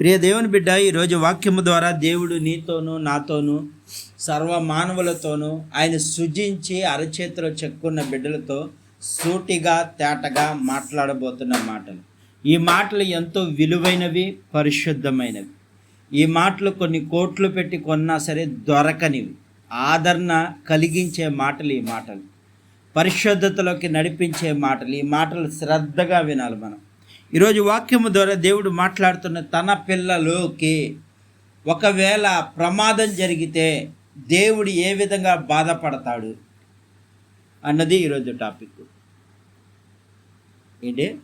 ప్రియ దేవుని బిడ్డ ఈరోజు వాక్యము ద్వారా దేవుడు నీతోనూ నాతోనూ సర్వ మానవులతోనూ ఆయన సృజించి అరచేతిలో చెక్కున్న బిడ్డలతో సూటిగా తేటగా మాట్లాడబోతున్న మాటలు. ఈ మాటలు ఎంతో విలువైనవి పరిశుద్ధమైనవి. ఈ మాటలు కొన్ని కోట్లు పెట్టి కొన్నా సరే దొరకనివి. ఆదరణ కలిగించే మాటలు ఈ మాటలు. పరిశుద్ధతలోకి నడిపించే మాటలు. ఈ మాటలు శ్రద్ధగా వినాలి మనం. ఈరోజు వాక్యము ద్వారా దేవుడు మాట్లాడుతున్న తన పిల్లలోకి ఒకవేళ ప్రమాదం జరిగితే దేవుడు ఏ విధంగా బాధపడతాడు అన్నది ఈరోజు టాపిక్. ఏంటి?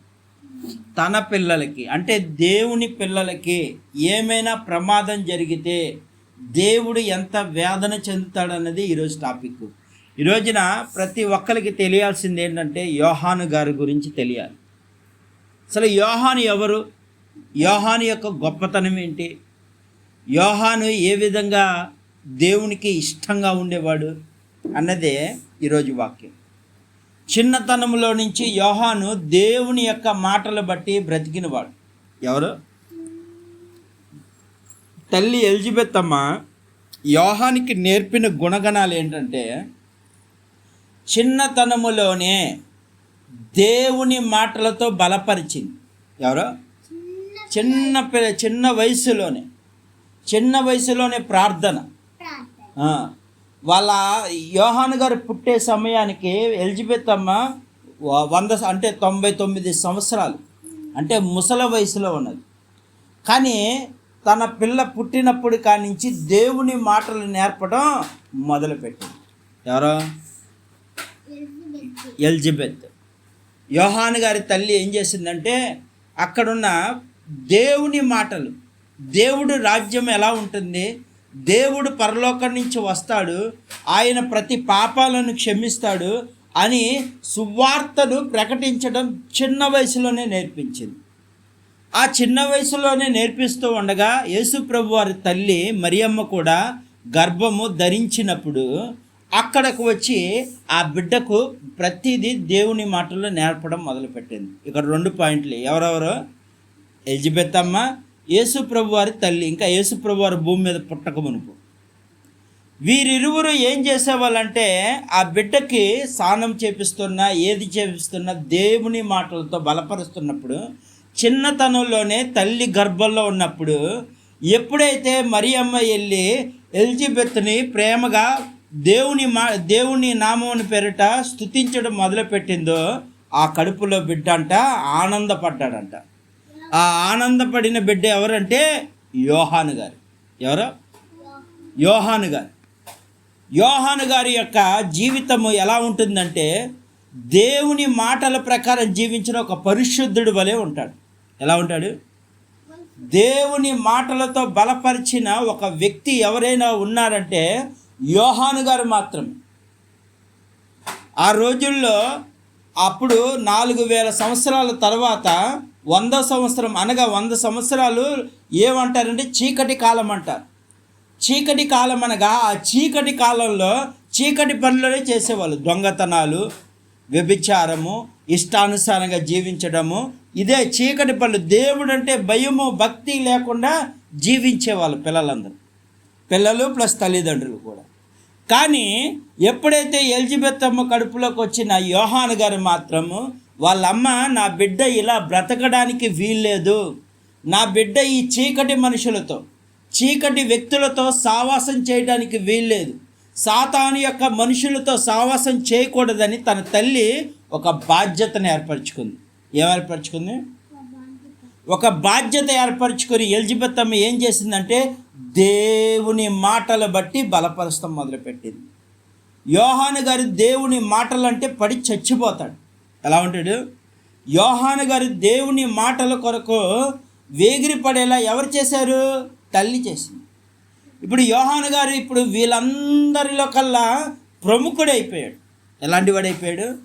తన పిల్లలకి అంటే దేవుని పిల్లలకి ఏమైనా ప్రమాదం జరిగితే దేవుడు ఎంత వేదన చెందుతాడన్నది ఈరోజు టాపిక్. ఈ రోజున ప్రతి ఒక్కరికి తెలియాల్సింది ఏంటంటే యోహాను గారి గురించి తెలియాలి. అసలు యోహాను ఎవరు? యోహాను యొక్క గొప్పతనం ఏంటి? యోహాను ఏ విధంగా దేవునికి ఇష్టంగా ఉండేవాడు అన్నదే ఈరోజు వాక్యం. చిన్నతనంలో నుంచి యోహాను దేవుని యొక్క మాటలు బట్టి బ్రతికినవాడు. ఎవరు? తల్లి ఎలిజబెత్ అమ్మ యోహానికి నేర్పిన గుణగణాలు ఏంటంటే చిన్నతనములోనే దేవుని మాటలతో బలపరిచింది. ఎవరు? చిన్న పిల్ల చిన్న వయసులోనే చిన్న వయసులోనే ప్రార్థన. వాళ్ళ యోహాన్ గారు పుట్టే సమయానికి ఎలిజబెత్ అమ్మ వ- వంద అంటే తొంభై తొమ్మిది సంవత్సరాలు. అంటే ముసల వయసులో ఉన్నది. కానీ తన పిల్ల పుట్టినప్పుడు కానించి దేవుని మాటలు నేర్పడం మొదలుపెట్టింది. ఎవరో? ఎలిజబెత్. యోహాను గారి తల్లి ఏం చేసిందంటే అక్కడున్న దేవుని మాటలు దేవుడు రాజ్యం ఎలా ఉంటుంది దేవుడు పరలోకం నుంచి వస్తాడు ఆయన ప్రతి పాపాలను క్షమిస్తాడు అని సువార్తను ప్రకటించడం చిన్న వయసులోనే నేర్పించింది. ఆ చిన్న వయసులోనే నేర్పిస్తూ ఉండగా యేసుప్రభు వారి తల్లి మరియమ్మ కూడా గర్భము ధరించినప్పుడు అక్కడకు వచ్చి ఆ బిడ్డకు ప్రతిదీ దేవుని మాటల్లో నేర్పడం మొదలుపెట్టింది. ఇక్కడ రెండు పాయింట్లు. ఎవరెవరు? ఎలిజబెత్ అమ్మ యేసు వారి తల్లి. ఇంకా యేసు వారి భూమి మీద పుట్టక మునుపు. వీరిరువురు ఏం చేసేవాళ్ళంటే ఆ బిడ్డకి స్నానం చేపిస్తున్నా ఏది చేపిస్తున్నా దేవుని మాటలతో బలపరుస్తున్నప్పుడు చిన్నతనంలోనే తల్లి గర్భంలో ఉన్నప్పుడు ఎప్పుడైతే మరియమ్మ వెళ్ళి ఎలిజబెత్ని ప్రేమగా దేవుని మా దేవుని నామముని పేరిట స్తుతించడం మొదలుపెట్టిందో ఆ కడుపులో బిడ్డ అంట ఆనందపడ్డాడంట. ఆ ఆనందపడిన బిడ్డ ఎవరంటే యోహాను గారు. ఎవరు? యోహాను గారు. యోహాను గారి యొక్క జీవితము ఎలా ఉంటుందంటే దేవుని మాటల ప్రకారం జీవించిన ఒక పరిశుద్ధుడు వలె ఉంటాడు. ఎలా ఉంటాడు? దేవుని మాటలతో బలపరిచిన ఒక వ్యక్తి ఎవరైనా ఉన్నారంటే యోహాను గారు మాత్రమే ఆ రోజుల్లో అప్పుడు నాలుగు వేల సంవత్సరాల తర్వాత వంద సంవత్సరం అనగా వంద సంవత్సరాలు ఏమంటారంటే చీకటి కాలం అంటారు. చీకటి కాలం అనగా ఆ చీకటి కాలంలో చీకటి పనులనే చేసేవాళ్ళు. దొంగతనాలు వ్యభిచారము ఇష్టానుసారంగా జీవించడము ఇదే చీకటి పనులు దేవుడు అంటే భయము భక్తి లేకుండా జీవించేవాళ్ళు పిల్లలందరూ. పిల్లలు ప్లస్ తల్లిదండ్రులు కూడా. కానీ ఎప్పుడైతే ఎలిజబెత్తమ్మ కడుపులోకి వచ్చిన యోహాన్ గారు మాత్రము వాళ్ళ అమ్మ నా బిడ్డ ఇలా బ్రతకడానికి వీల్లేదు. నా బిడ్డ ఈ చీకటి మనుషులతో చీకటి వ్యక్తులతో సావాసం చేయడానికి వీల్లేదు. సాతాను యొక్క మనుషులతో సావాసం చేయకూడదని తన తల్లి ఒక బాధ్యతను ఏర్పరచుకుంది. ఏం ఏర్పరచుకుంది ఒక బాధ్యత ఏర్పరచుకొని ఎలిజబెత్ అమ్మ ఏం చేసిందంటే దేవుని మాటలు బట్టి బలపరచడం మొదలుపెట్టింది. యోహాను గారి దేవుని మాటలు అంటే పడి చచ్చిపోతాడు. ఎలా ఉంటాడు? యోహాను గారి దేవుని మాటల కొరకు వేగిరి పడేలా ఎవరు చేశారు? తల్లి చేసింది. ఇప్పుడు యోహాను గారు ఇప్పుడు వీళ్ళందరిలో కల్లా ప్రముఖుడు అయిపోయాడు. ఎలాంటి వాడు అయిపోయాడు?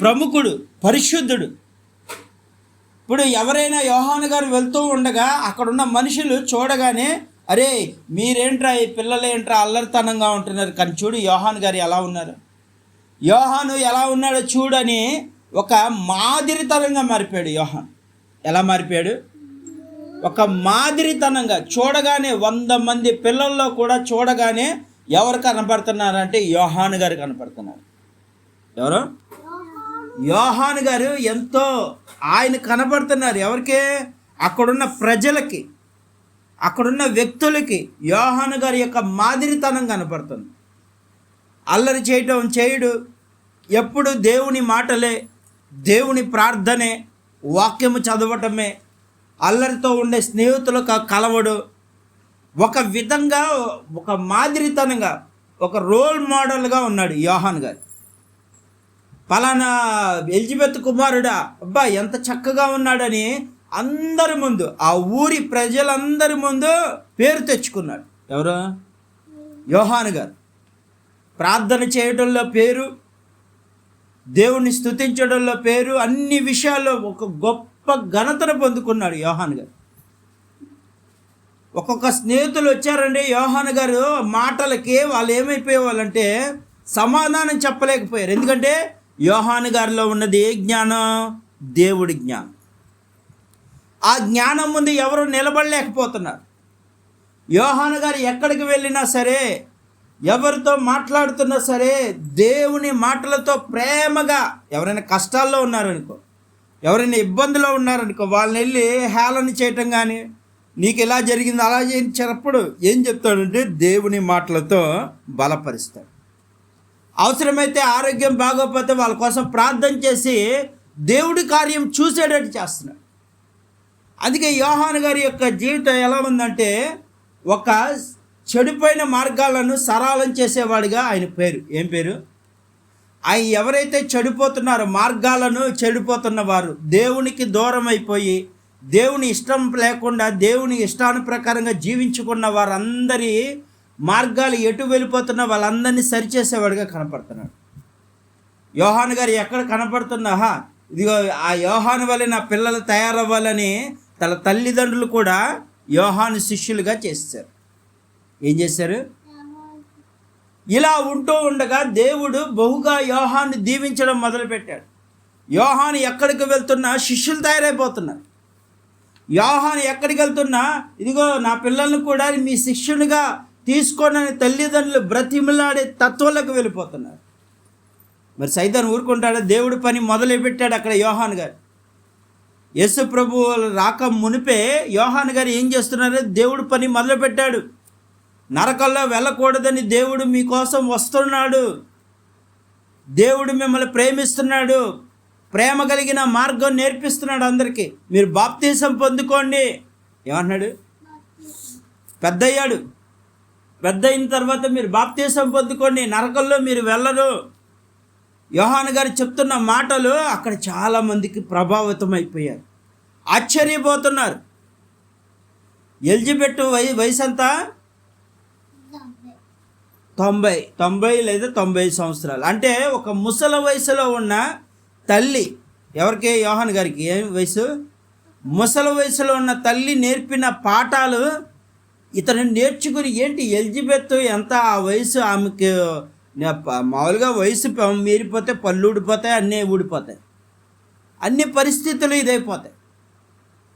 ప్రముఖుడు పరిశుద్ధుడు. ఇప్పుడు ఎవరైనా యోహాను గారు వెళ్తూ ఉండగా అక్కడున్న మనుషులు చూడగానే అరే మీరేంట్రా ఈ పిల్లలేంట్రా అల్లరితనంగా ఉంటున్నారు? కానీ చూడు యోహాన్ గారు ఎలా ఉన్నారు? యోహాను ఎలా ఉన్నాడో చూడని ఒక మాదిరితనంగా మారిపోయాడు యోహాన్. ఎలా మారిపోయాడు? ఒక మాదిరితనంగా చూడగానే వంద మంది పిల్లల్లో కూడా చూడగానే ఎవరు కనపడుతున్నారంటే యోహాను గారు కనపడుతున్నారు. ఎవరు? యోహాన్ గారు ఎంతో ఆయన కనపడుతున్నారు ఎవరికి? అక్కడున్న ప్రజలకి. అక్కడున్న వ్యక్తులకి యోహాను గారి యొక్క మాదిరితనం కనపడుతుంది. అల్లరి చేయటం చేయడు ఎప్పుడు దేవుని మాటలే దేవుని ప్రార్థనే వాక్యము చదవటమే అల్లరితో ఉండే స్నేహితులకు కలవడు. ఒక విధంగా ఒక మాదిరితనంగా ఒక రోల్ మోడల్గా ఉన్నాడు యోహాన్ గారు. పలానా ఎలిజబెత్ కుమారుడా అబ్బా ఎంత చక్కగా ఉన్నాడని అందరి ముందు ఆ ఊరి ప్రజలందరి ముందు పేరు తెచ్చుకున్నాడు. ఎవరు? యోహాను గారు. ప్రార్థన చేయడంలో పేరు దేవుణ్ణి స్తుతించడంలో పేరు అన్ని విషయాల్లో ఒక గొప్ప ఘనతను పొందుకున్నాడు యోహాన్ గారు. ఒక్కొక్క స్నేహితులు వచ్చారండి యోహాన్ గారు మాటలకి వాళ్ళు ఏమైపోయేవాళ్ళంటే సమాధానం చెప్పలేకపోయారు. ఎందుకంటే యోహాన్ గారిలో ఉన్నది ఏ జ్ఞానం దేవుడి జ్ఞానం. ఆ జ్ఞానం ముందు ఎవరు నిలబడలేకపోతున్నారు. యోహాను గారు ఎక్కడికి వెళ్ళినా సరే ఎవరితో మాట్లాడుతున్నా సరే దేవుని మాటలతో ప్రేమగా ఎవరైనా కష్టాల్లో ఉన్నారనుకో ఎవరైనా ఇబ్బందిలో ఉన్నారనుకో వాళ్ళని వెళ్ళి హేళన చేయటం కానీ నీకు ఇలా జరిగింది అలా చేయించినప్పుడు ఏం చెప్తాడంటే దేవుని మాటలతో బలపరుస్తాడు. అవసరమైతే ఆరోగ్యం బాగోకపోతే వాళ్ళ కోసం ప్రార్థన చేసి దేవుడి కార్యం చూసేటట్టు చేస్తున్నాడు. అందుకే యోహాన్ గారి యొక్క జీవితం ఎలా ఉందంటే ఒక చెడిపోయిన మార్గాలను సరళం చేసేవాడిగా ఆయన పేరు. ఏం పేరు? ఆయన ఎవరైతే చెడిపోతున్నారో మార్గాలను చెడిపోతున్న వారు దేవునికి దూరం అయిపోయి దేవుని ఇష్టం లేకుండా దేవుని ఇష్టాను ప్రకారంగా జీవించుకున్న వారందరి మార్గాలు ఎటు వెళ్ళిపోతున్న వాళ్ళందరినీ సరిచేసేవాడిగా కనపడుతున్నాడు. యోహాను గారు ఎక్కడ కనపడుతున్నాహా ఇదిగో ఆ యోహాను వల్ల నా పిల్లలు తయారవ్వాలని తన తల్లిదండ్రులు కూడా యోహాను శిష్యులుగా చేశారు ఏం చేశారు ఇలా ఉంటూ ఉండగా దేవుడు బహుగా యోహాన్ని దీవించడం మొదలుపెట్టాడు. యోహాను ఎక్కడికి వెళ్తున్నా శిష్యులు తయారైపోతున్నారు. యోహాను ఎక్కడికి వెళ్తున్నా ఇదిగో నా పిల్లల్ని కూడా మీ శిష్యునిగా తీసుకోనని తల్లిదండ్రులు బ్రతిమలాడే తత్వంలోకి వెళ్ళిపోతున్నారు. మరి సైతాన్ ఊరుకుంటాడా? దేవుడి పని మొదలుపెట్టాడు అక్కడ యోహాన్ గారు. యేసు ప్రభు రాక మునిపే యోహాన్ గారు ఏం చేస్తున్నారో? దేవుడు పని మొదలుపెట్టాడు. నరకల్లో వెళ్ళకూడదని దేవుడు మీకోసం వస్తున్నాడు. దేవుడు మిమ్మల్ని ప్రేమిస్తున్నాడు. ప్రేమ కలిగిన మార్గం నేర్పిస్తున్నాడు అందరికీ. మీరు బాప్తీసం పొందుకోండి. ఏమన్నాడు పెద్ద అయ్యాడు పెద్ద అయిన తర్వాత మీరు బాప్తీసం పొందుకోండి. నరకల్లో మీరు వెళ్ళరు. యోహాన్ గారు చెప్తున్న మాటలు అక్కడ చాలామందికి ప్రభావితం అయిపోయారు. ఆశ్చర్యపోతున్నారు. ఎలిజబెట్ వై వయసు అంతా తొంభై. తొంభై లేదా తొంభై సంవత్సరాలు. అంటే ఒక ముసల వయసులో ఉన్న తల్లి ఎవరికి? యోహాన్ గారికి. ఏం వయసు? ముసల వయసులో ఉన్న తల్లి నేర్పిన పాఠాలు ఇతను నేర్చుకుని ఏంటి? ఎలిజబెత్ ఎంత ఆ వయసు ఆమెకు మామూలుగా వయసు మీరిపోతే పళ్ళు ఊడిపోతాయి అన్నీ ఊడిపోతాయి. అన్ని పరిస్థితులు ఇదైపోతాయి.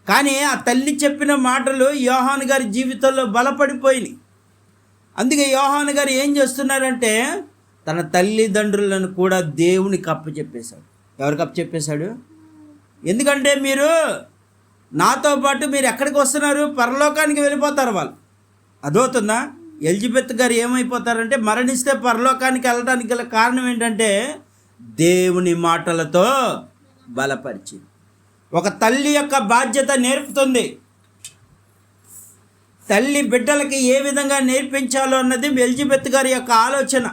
కానీ ఆ తల్లి చెప్పిన మాటలు యోహాన్ గారి జీవితంలో బలపడిపోయినాయి. అందుకే యోహాన్ గారు ఏం చేస్తున్నారంటే తన తల్లిదండ్రులను కూడా దేవునికి అప్పచెప్పేశాడు ఎవరికి అప్పచెప్పేశాడు ఎందుకంటే మీరు నాతో పాటు మీరు ఎక్కడికి వస్తున్నారు? పరలోకానికి వెళ్ళిపోతారు వాళ్ళు. అదవుతుందా ఎలిజబెత్ గారు ఏమైపోతారంటే మరణిస్తే పరలోకానికి వెళ్ళడానికి గల కారణం ఏంటంటే దేవుని మాటలతో బలపరిచి ఒక తల్లి యొక్క బాధ్యత నేర్పుతుంది. తల్లి బిడ్డలకి ఏ విధంగా నేర్పించాలో అన్నది ఎలిజబెత్ గారి యొక్క ఆలోచన.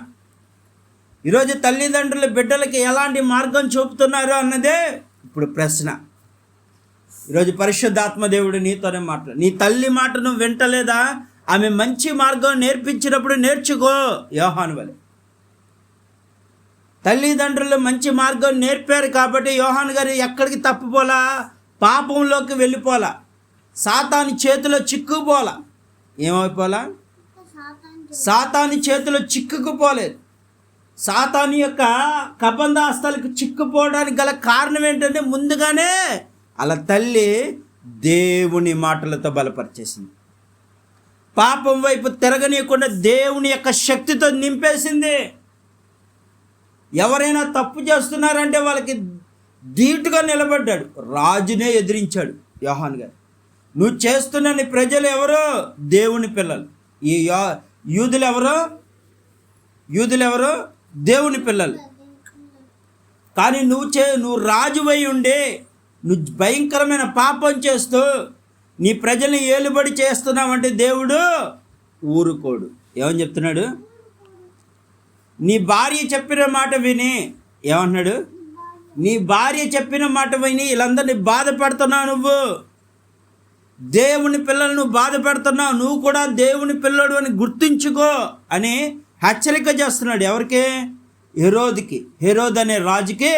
ఈరోజు తల్లిదండ్రులు బిడ్డలకి ఎలాంటి మార్గం చూపుతున్నారు అన్నదే ఇప్పుడు ప్రశ్న. ఈరోజు పరిశుద్ధాత్మ దేవుడు నీతోనే మాట్లాడు నీ తల్లి మాట నువ్వు వింటలేదా? ఆమె మంచి మార్గం నేర్పించినప్పుడు నేర్చుకో యోహాను వలె. తల్లిదండ్రులు మంచి మార్గం నేర్పారు కాబట్టి యోహాన్ గారు ఎక్కడికి తప్పిపోలా? పాపంలోకి వెళ్ళిపోలా. సాతాని చేతిలో చిక్కుపోలా ఏమైపోలా? సాతాని చేతిలో చిక్కుకుపోలేదు. సాతాని యొక్క కబంధాస్తాలకు చిక్కుపోవడానికి గల కారణం ఏంటంటే ముందుగానే అలా తల్లి దేవుని మాటలతో బలపరిచేసింది. పాపం వైపు తిరగనీయకుండా దేవుని యొక్క శక్తితో నింపేసింది. ఎవరైనా తప్పు చేస్తున్నారంటే వాళ్ళకి ధీటుగా నిలబడ్డాడు. రాజునే ఎదిరించాడు యోహాన్ గారు. నువ్వు చేస్తున్న నీ ప్రజలు ఎవరు? దేవుని పిల్లలు. ఈ యో యూదులు ఎవరో? యూదులు ఎవరు? దేవుని పిల్లలు. కానీ నువ్వు చే నువ్వు రాజువై ఉండి నువ్వు భయంకరమైన పాపం చేస్తూ నీ ప్రజల్ని ఏలుబడి చేస్తున్నావంటే దేవుడు ఊరుకోడు. ఏమని చెప్తున్నాడు? నీ భార్య చెప్పిన మాట విని ఏమంటున్నాడు? నీ భార్య చెప్పిన మాట విని వీళ్ళందరినీ బాధపడుతున్నావు నువ్వు. దేవుని పిల్లలు నువ్వు నువ్వు కూడా దేవుని పిల్లడు అని గుర్తుంచుకో అని హెచ్చరిక చేస్తున్నాడు. ఎవరికి? హెరోద్కి. హెరోద్ అనే రాజుకి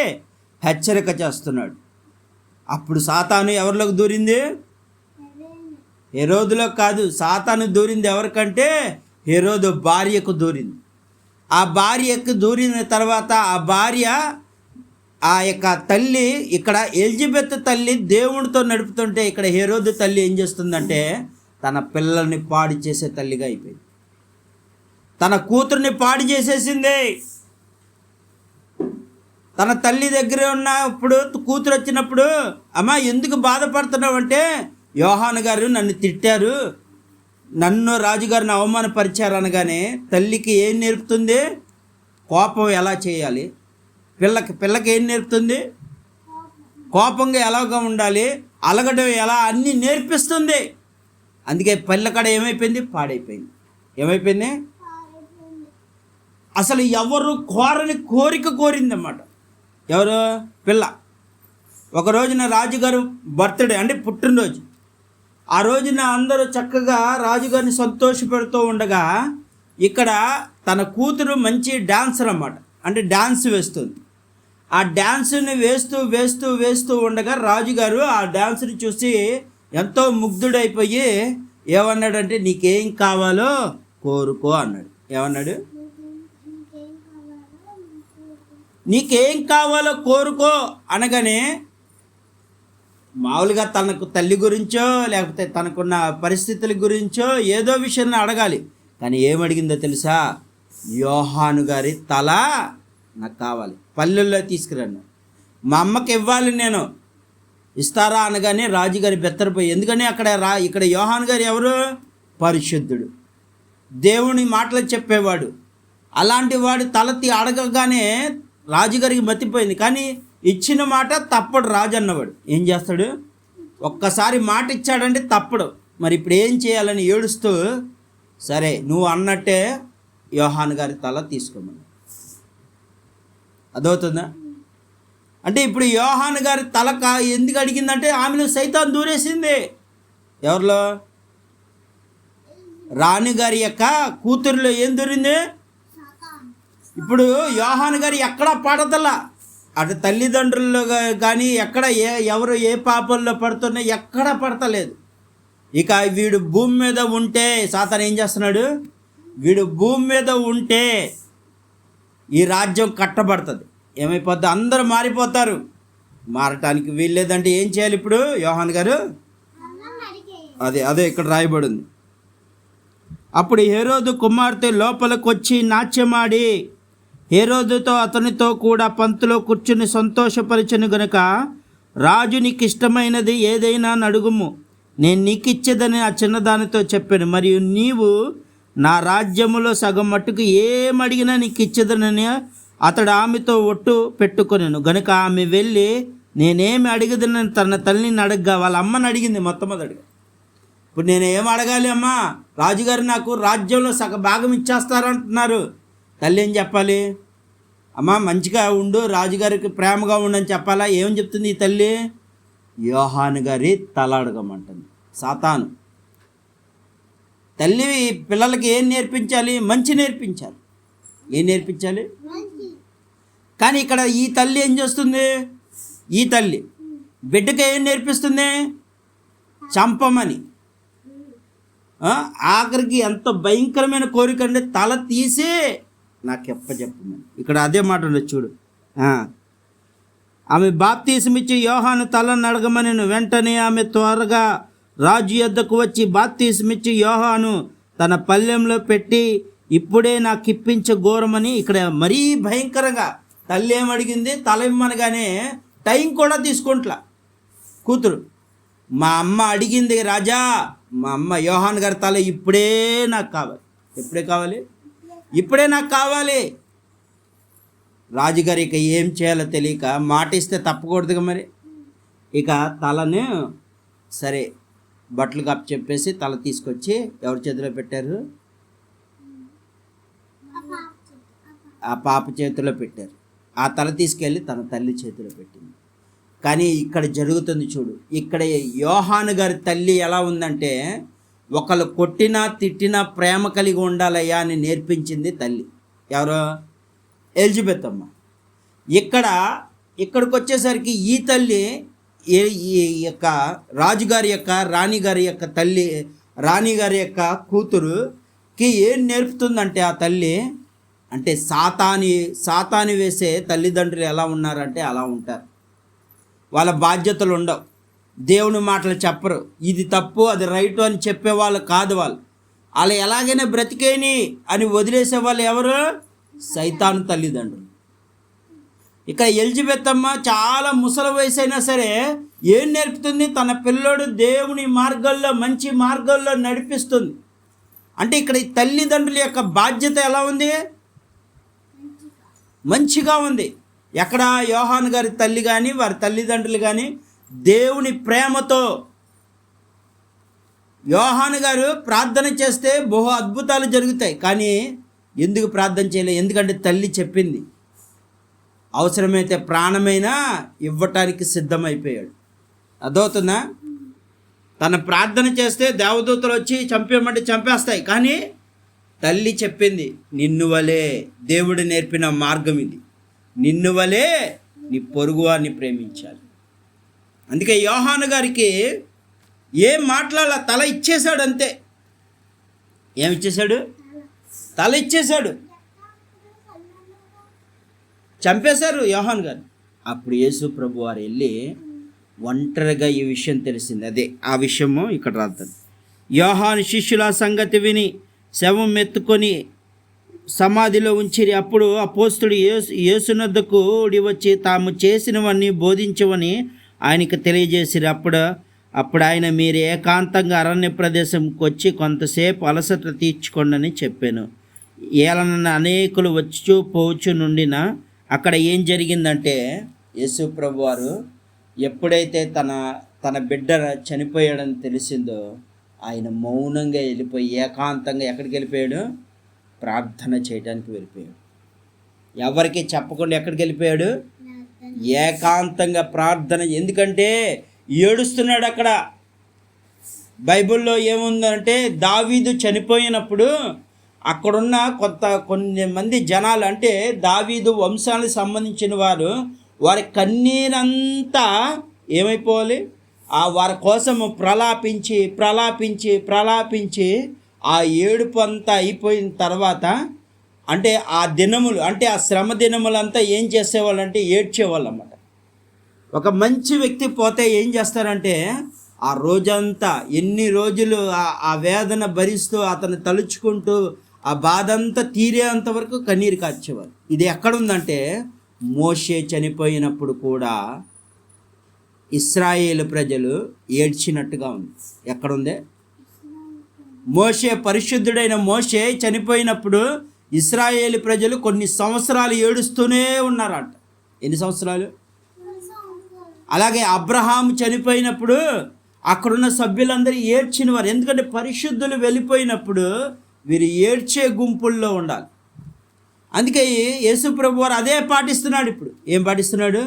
హెచ్చరిక చేస్తున్నాడు. అప్పుడు సాతాను ఎవరిలోకి దూరింది? హెరోదులో కాదు సాతాను దూరింది ఎవరికంటే హెరోదు భార్యకు దూరింది. ఆ భార్యకు దూరిన తర్వాత ఆ భార్య ఆ యొక్క తల్లి ఇక్కడ ఎలిజబెత్ తల్లి దేవునితో నడుపుతుంటే ఇక్కడ హెరోదు తల్లి ఏం చేస్తుందంటే తన పిల్లల్ని పాడు చేసే తల్లిగా అయిపోయింది. తన కూతుర్ని పాడు చేసేసింది. తన తల్లి దగ్గర ఉన్నప్పుడు కూతురు వచ్చినప్పుడు అమ్మ ఎందుకు బాధపడుతున్నావు? అంటే యోహాను గారు నన్ను తిట్టారు. నన్ను రాజుగారిని అవమానపరిచారు అనగానే తల్లికి ఏం నేర్పుతుంది? కోపం ఎలా చేయాలి? పిల్లకి పిల్లకి ఏం నేర్పుతుంది? కోపంగా ఎలాగా ఉండాలి? అలగడం ఎలా? అన్నీ నేర్పిస్తుంది. అందుకే పల్లెకడ ఏమైపోయింది? పాడైపోయింది. ఏమైపోయింది? అసలు ఎవరు కోరని కోరిక కోరిందన్నమాట. ఎవరు? పిల్ల. ఒక రోజున రాజుగారు బర్త్డే అంటే పుట్టినరోజు. ఆ రోజున అందరూ చక్కగా రాజుగారిని సంతోషపెడుతూ ఉండగా ఇక్కడ తన కూతురు మంచి డాన్సర్ అన్నమాట. అంటే డాన్స్ వేస్తుంది. ఆ డాన్స్ని వేస్తూ వేస్తూ వేస్తూ ఉండగా రాజుగారు ఆ డాన్స్ని చూసి ఎంతో ముగ్ధుడైపోయి ఏమన్నాడంటే నీకేం కావాలో కోరుకో అన్నాడు. ఏమన్నాడు? నీకేం కావాలో కోరుకో అనగానే మామూలుగా తనకు తల్లి గురించో లేకపోతే తనకున్న పరిస్థితుల గురించో ఏదో విషయాన్ని అడగాలి. కానీ ఏమడిగిందో తెలుసా? యోహాను గారి తల నాకు కావాలి. పల్లెల్లో తీసుకురండి. మా అమ్మకి ఇవ్వాలి నేను. ఇస్తారా అనగానే రాజుగారి బెత్తరపోయి ఎందుకని అక్కడ రా ఇక్కడ యోహాన్ గారు ఎవరు? పరిశుద్ధుడు. దేవుని మాటలు చెప్పేవాడు. అలాంటి వాడు తలతి అడగగానే రాజుగారికి మతిపోయింది. కానీ ఇచ్చిన మాట తప్పడు రాజు అన్నవాడు. ఏం చేస్తాడు? ఒక్కసారి మాట ఇచ్చాడంటే తప్పడు. మరి ఇప్పుడు ఏం చేయాలని ఏడుస్తూ సరే నువ్వు అన్నట్టే యోహాన్ గారి తల తీసుకోమని. అదవుతుందా అంటే ఇప్పుడు యోహాన్ గారి తల కా ఎందుకు అడిగిందంటే ఆమెను సైతాన్ దూరేసింది. ఎవరిలో? రాణి గారి యొక్క కూతురులో ఏం దూరింది? ఇప్పుడు యోహాన్ గారు ఎక్కడా పడతలా. అటు తల్లిదండ్రుల్లో కానీ ఎక్కడ ఏ ఎవరు ఏ పాపంలో పడుతున్నా ఎక్కడా పడతలేదు. ఇక వీడు భూమి మీద ఉంటే సాతాన్ ఏం చేస్తున్నాడు? వీడు భూమి మీద ఉంటే ఈ రాజ్యం కట్టబడుతుంది. ఏమైపోద్ది? అందరూ మారిపోతారు. మారటానికి వీల్లేదంటే ఏం చేయాలి ఇప్పుడు? యోహాన్ గారు? అదే అదే ఇక్కడ రాయబడింది. అప్పుడు హేరోదు కుమార్తె లోపలికొచ్చి నాట్యమాడి ఏ హేరోదుతో అతనితో కూడా పంతులో కూర్చుని సంతోషపరిచను గనుక రాజు నీకు ఇష్టమైనది ఏదైనా నడుగుము. నేను నీకు ఇచ్చేదని ఆ చిన్నదానితో చెప్పాను. మరియు నీవు నా రాజ్యములో సగం మట్టుకు ఏమడిగినా నీకు ఇచ్చేదనని అతడు ఆమెతో ఒట్టు పెట్టుకొనెను. గనుక ఆమె వెళ్ళి నేనేమి అడిగదనని తన తల్లిని అడగ్గా వాళ్ళ అమ్మని అడిగింది మొట్టమొదటిగా. ఇప్పుడు నేను ఏం అడగాలి అమ్మా? రాజుగారు నాకు రాజ్యంలో సగ భాగం ఇచ్చేస్తారంటున్నారు. తల్లి ఏం చెప్పాలి? అమ్మా మంచిగా ఉండు రాజుగారికి ప్రేమగా ఉండని చెప్పాలా? ఏమని చెప్తుంది ఈ తల్లి? యోహాను గారి తల అడగమంటుంది. సాతాను. తల్లి పిల్లలకి ఏం నేర్పించాలి? మంచి నేర్పించాలి. ఏం నేర్పించాలి? కానీ ఇక్కడ ఈ తల్లి ఏం చేస్తుంది? ఈ తల్లి బిడ్డకి ఏం నేర్పిస్తుంది? చంపమని. ఆఖరికి ఎంత భయంకరమైన కోరిక అంటే తల తీసి నాకు ఎప్ప ఇక్కడ అదే మాట ఉంది చూడు. ఆమె బాప్తీసమిచ్చి యోహాను తలను అడగమని వెంటనే ఆమె త్వరగా రాజు యొద్దకు వచ్చి బాప్తీసమిచ్చి యోహాను తన పల్లెంలో పెట్టి ఇప్పుడే నాకు ఇప్పించ ఘోరమని ఇక్కడ మరీ భయంకరంగా తల్లి ఏమడిగింది తల ఇమ్మనగానే టైం కూడా తీసుకుంట్లా. కూతురు మా అమ్మ అడిగింది రాజా మా అమ్మ యోహాన్ గారి తల ఇప్పుడే నాకు కావాలి. ఎప్పుడే కావాలి? ఇప్పుడే నాకు కావాలి. రాజుగారు ఇక ఏం చేయాలో తెలియక మాట ఇస్తే తప్పకూడదుగా మరి. ఇక తలను సరే బట్టలు కప్పు చెప్పేసి తల తీసుకొచ్చి ఎవరి చేతిలో పెట్టారు? ఆ పాప చేతిలో పెట్టారు. ఆ తల తీసుకెళ్ళి తన తల్లి చేతిలో పెట్టింది. కానీ ఇక్కడ జరుగుతుంది చూడు ఇక్కడ యోహాను గారి తల్లి ఎలా ఉందంటే ఒకళ్ళు కొట్టినా తిట్టినా ప్రేమ కలిగి ఉండాలయ్యా అని నేర్పించింది తల్లి. ఎవరు? ఎలిజబెత్ అమ్మ. ఇక్కడ ఇక్కడికి వచ్చేసరికి ఈ తల్లి ఏ ఈ యొక్క రాజుగారి యొక్క రాణిగారి యొక్క తల్లి రాణిగారి యొక్క కూతురుకి ఏం నేర్పుతుందంటే ఆ తల్లి అంటే సాతాని సాతాని వేసే తల్లిదండ్రులు ఎలా ఉన్నారంటే అలా ఉంటారు. వాళ్ళ బాధ్యతలు ఉండవు. దేవుని మాటలు చెప్పరు. ఇది తప్పు అది రైట్ అని చెప్పేవాళ్ళు కాదు వాళ్ళు. అలా ఎలాగైనా బ్రతికేని అని వదిలేసే వాళ్ళు ఎవరు? సైతాను తల్లిదండ్రులు. ఇక్కడ ఎలిజబెత్ అమ్మ చాలా ముసలి వయసు అయినా సరే ఏం నేర్పుతుంది? తన పిల్లోడు దేవుని మార్గంలో మంచి మార్గంలో నడిపిస్తుంది. అంటే ఇక్కడ ఈ తల్లిదండ్రుల యొక్క బాధ్యత ఎలా ఉంది? మంచిగా ఉంది. ఎక్కడ యోహాన్ గారి తల్లి కానీ వారి తల్లిదండ్రులు కానీ దేవుని ప్రేమతో యోహాను గారు ప్రార్థన చేస్తే బహు అద్భుతాలు జరుగుతాయి. కానీ ఎందుకు ప్రార్థన చేయలేదు ఎందుకంటే తల్లి చెప్పింది అవసరమైతే ప్రాణమైనా ఇవ్వటానికి సిద్ధమైపోయాడు. అదవుతుందా తన ప్రార్థన చేస్తే దేవదూతలు వచ్చి చంపేయమంటే చంపేస్తాయి. కానీ తల్లి చెప్పింది నిన్ను వలే దేవుడు నేర్పిన మార్గం ఇది. నిన్ను వలే నీ పొరుగువాన్ని ప్రేమించాలి. అందుకే యోహాను గారికి ఏం మాట్లాడాల తల ఇచ్చేశాడు అంతే ఏమి ఇచ్చేశాడు? తల ఇచ్చేశాడు. చంపేశారు యోహాన్ గారు. అప్పుడు యేసు ప్రభు వారు వెళ్ళి ఒంటరిగా ఈ విషయం తెలిసింది. అదే ఆ విషయము ఇక్కడ రాద్దాం. యోహాను శిష్యుల సంగతి విని శవం ఎత్తుకొని సమాధిలో ఉంచిరి. అప్పుడు అపోస్తుడు యేసు యేసునద్దకు వచ్చి తాము చేసినవన్నీ బోధించవని ఆయనకు తెలియజేసిరు అప్పుడు అప్పుడు ఆయన మీరు ఏకాంతంగా అరణ్య ప్రదేశంకి వచ్చి కొంతసేపు అలసట తీర్చుకోండి చెప్పాను. ఏలనన్న అనేకులు వచ్చు పోవచ్చు నుండిన అక్కడ ఏం జరిగిందంటే యేసు ప్రభు వారు ఎప్పుడైతే తన తన బిడ్డ చనిపోయాడని తెలిసిందో ఆయన మౌనంగా వెళ్ళిపోయి ఏకాంతంగా ఎక్కడికి వెళ్ళిపోయాడు? ప్రార్థన చేయడానికి వెళ్ళిపోయాడు. ఎవరికి చెప్పకుండా ఎక్కడికి వెళ్ళిపోయాడు? ఏకాంతంగా ప్రార్థన. ఎందుకంటే ఏడుస్తున్నాడు అక్కడ. బైబిల్లో ఏముందంటే దావీదు చనిపోయినప్పుడు అక్కడున్న కొంత కొన్ని మంది జనాలు అంటే దావీదు వంశానికి సంబంధించిన వారు వారి కన్నీరంతా ఏమైపోవాలి? ఆ వారి కోసము ప్రలాపించి ప్రలాపించి ప్రలాపించి ఆ ఏడుపు అంతా అయిపోయిన తర్వాత అంటే ఆ దినములు అంటే ఆ శ్రమ దినములంతా ఏం చేసేవాళ్ళు అంటే ఏడ్చేవాళ్ళు అన్నమాట ఒక మంచి వ్యక్తి పోతే ఏం చేస్తారంటే ఆ రోజంతా ఎన్ని రోజులు ఆ వేదన భరిస్తూ అతను తలుచుకుంటూ ఆ బాధ అంతా తీరేంత వరకు కన్నీరు కార్చేవారు ఇది ఎక్కడుందంటే మోషే చనిపోయినప్పుడు కూడా ఇస్రాయేల్ ప్రజలు ఏడ్చినట్టుగా ఉంది. ఎక్కడుందే? మోషే పరిశుద్ధుడైన మోషే చనిపోయినప్పుడు ఇస్రాయేల్ ప్రజలు కొన్ని సంవత్సరాలు ఏడుస్తూనే ఉన్నారంట. ఎన్ని సంవత్సరాలు? అలాగే అబ్రహాం చనిపోయినప్పుడు అక్కడున్న సభ్యులందరూ ఏడ్చిన వారు ఎందుకంటే పరిశుద్ధులు వెళ్ళిపోయినప్పుడు వీరు ఏడ్చే గుంపుల్లో ఉండాలి. అందుకే యేసుప్రభు వారు అదే పాటిస్తున్నాడు ఇప్పుడు. ఏం పాటిస్తున్నాడు?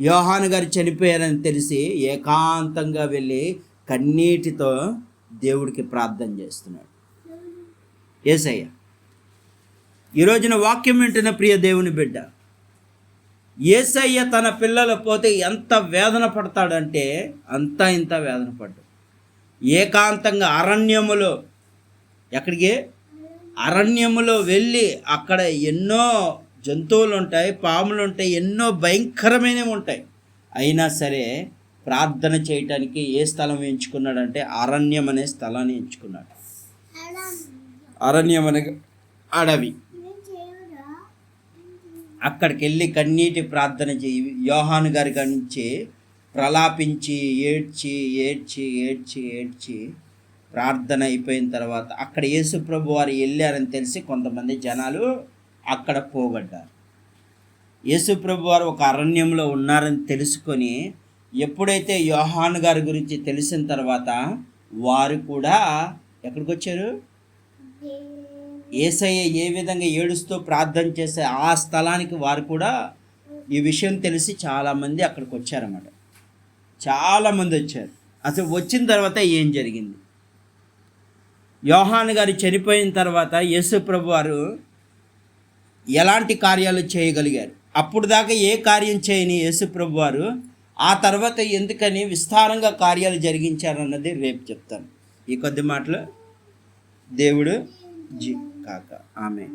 యోహాను గారు చనిపోయారని తెలిసి ఏకాంతంగా వెళ్ళి కన్నీటితో దేవుడికి ప్రార్థన చేస్తున్నాడు. ఏసయ్య ఈ రోజున వాక్యం వింటున్న ప్రియ దేవుని బిడ్డ ఏసయ్య తన పిల్లలు పోతే ఎంత వేదన పడతాడంటే అంత ఇంత వేదన పడ్డాడు ఏకాంతంగా అరణ్యములో ఎక్కడికి? అరణ్యములో వెళ్ళి అక్కడ ఎన్నో జంతువులు ఉంటాయి పాములు ఉంటాయి ఎన్నో భయంకరమైనవి ఉంటాయి. అయినా సరే ప్రార్థన చేయటానికి ఏ స్థలం ఎంచుకున్నాడంటే అరణ్యం అనే స్థలాన్ని ఎంచుకున్నాడు. అరణ్యం అనే అడవి. అక్కడికి వెళ్ళి కన్నీటి ప్రార్థన చేయి. యోహాను గారి నుంచి ప్రలాపించి ఏడ్చి ఏడ్చి ఏడ్చి ఏడ్చి ప్రార్థన అయిపోయిన తర్వాత అక్కడ యేసుప్రభు వారు వెళ్ళారని తెలిసి కొంతమంది జనాలు అక్కడ పోగొడ్డారు. యేసుప్రభు వారు ఒక అరణ్యంలో ఉన్నారని తెలుసుకొని ఎప్పుడైతే యోహాను గారి గురించి తెలిసిన తర్వాత వారు కూడా ఎక్కడికి వచ్చారు ఏసయ్య ఏ విధంగా ఏడుస్తూ ప్రార్థన చేసే ఆ స్థలానికి వారు కూడా ఈ విషయం తెలిసి చాలామంది అక్కడికి వచ్చారన్నమాట. చాలామంది వచ్చారు. అసలు వచ్చిన తర్వాత ఏం జరిగింది? యోహాన్ గారు చనిపోయిన తర్వాత యేసు ప్రభు వారు ఎలాంటి కార్యాలు చేయగలిగారు? అప్పుడు దాకా ఏ కార్యం చేయని యేసు ప్రభు వారు ఆ తర్వాత ఎందుకని విస్తారంగా కార్యాలు జరిగించారన్నది రేపు చెప్తాను. ఈ కొద్ది మాటలు దేవుడు జీ కాక ఆమె